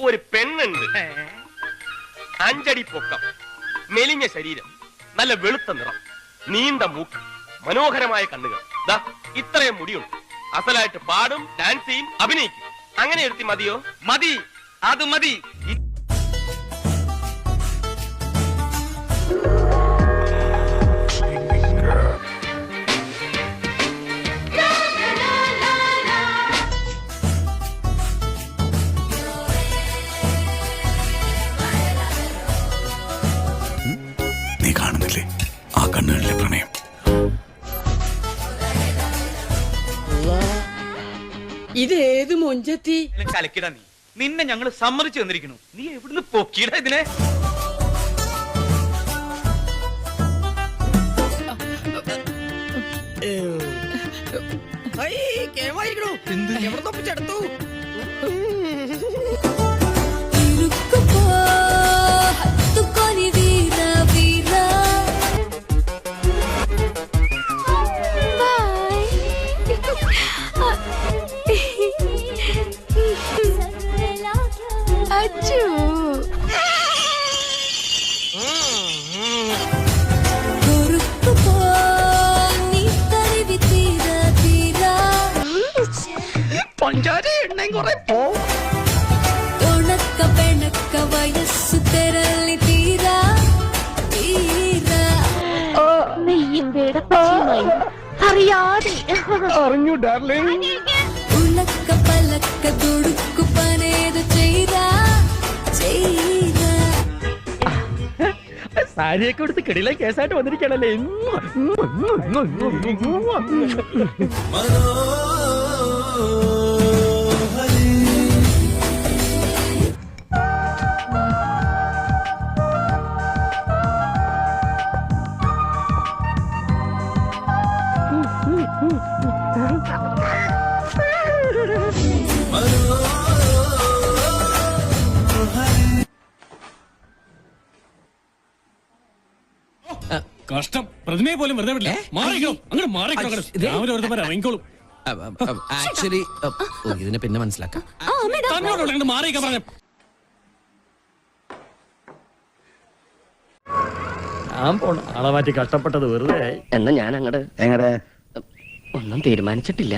ഒരു പെണ്ണുണ്ട്. അഞ്ചടി പൊക്കം മെലിഞ്ഞ ശരീരം നല്ല വെളുത്ത നിറം നീണ്ട മൂക്ക് മനോഹരമായ കണ്ണുകൾ. ദാ ഇത്രയും മുടിയുണ്ട് അസലായിട്ട് പാടും ഡാൻസ് ചെയ്യും അഭിനയിക്കും. അങ്ങനെ എടുത്തി മതിയോ? മതി. അത് മതി. കാണുന്നില്ലേ? ആ കണ്ണുകളിലെ പ്രണയം. ഇത് ഏത് മൊഞ്ചത്തി? കലക്കിടാ നീ. നിന്നെ ഞങ്ങൾ സമ്മതിച്ചു തന്നിരിക്കുന്നു. നീ എവിടുന്ന് പൊക്കിയിട ഇതിനെ? കേമായിരിക്കണോ എവിടുന്ന് അച്ചു പഞ്ചാര എണ്ണയും കുറെ പോ. വയസ്സ് തെരളി തീരാ. നെയ്യും വേടപ്പച്ചയുമായി അറിയാതെ. അറിഞ്ഞു ഡാർലിംഗ്. ഉണക്ക പലക്ക തുടുക്കു പനേത് ചെയ്താ. സാരിയൊക്കെ എടുത്ത് കിടിലെ കേസായിട്ട് വന്നിരിക്കണല്ലേ കഷ്ടം. പ്രതിമയെ പോലും വെറുതെ വിടില്ല. മാറിക്കോ. അങ്ങനെ മാറിക്കോ. രാവിലെ വെറുതെ ഇറങ്ങിക്കോളും ആക്ച്വലി ഇതിനെ പിന്നെ മനസ്സിലാക്കാം. തന്നോട് മാറിയിക്കാൻ പറഞ്ഞു. ഞാൻ പോണ ആളെ മാറ്റി കഷ്ടപ്പെട്ടത് വെറുതെ എന്നാ ഞാൻ അങ്ങട് എങ്ങനെ ഒന്നും തീരുമാനിച്ചിട്ടില്ല.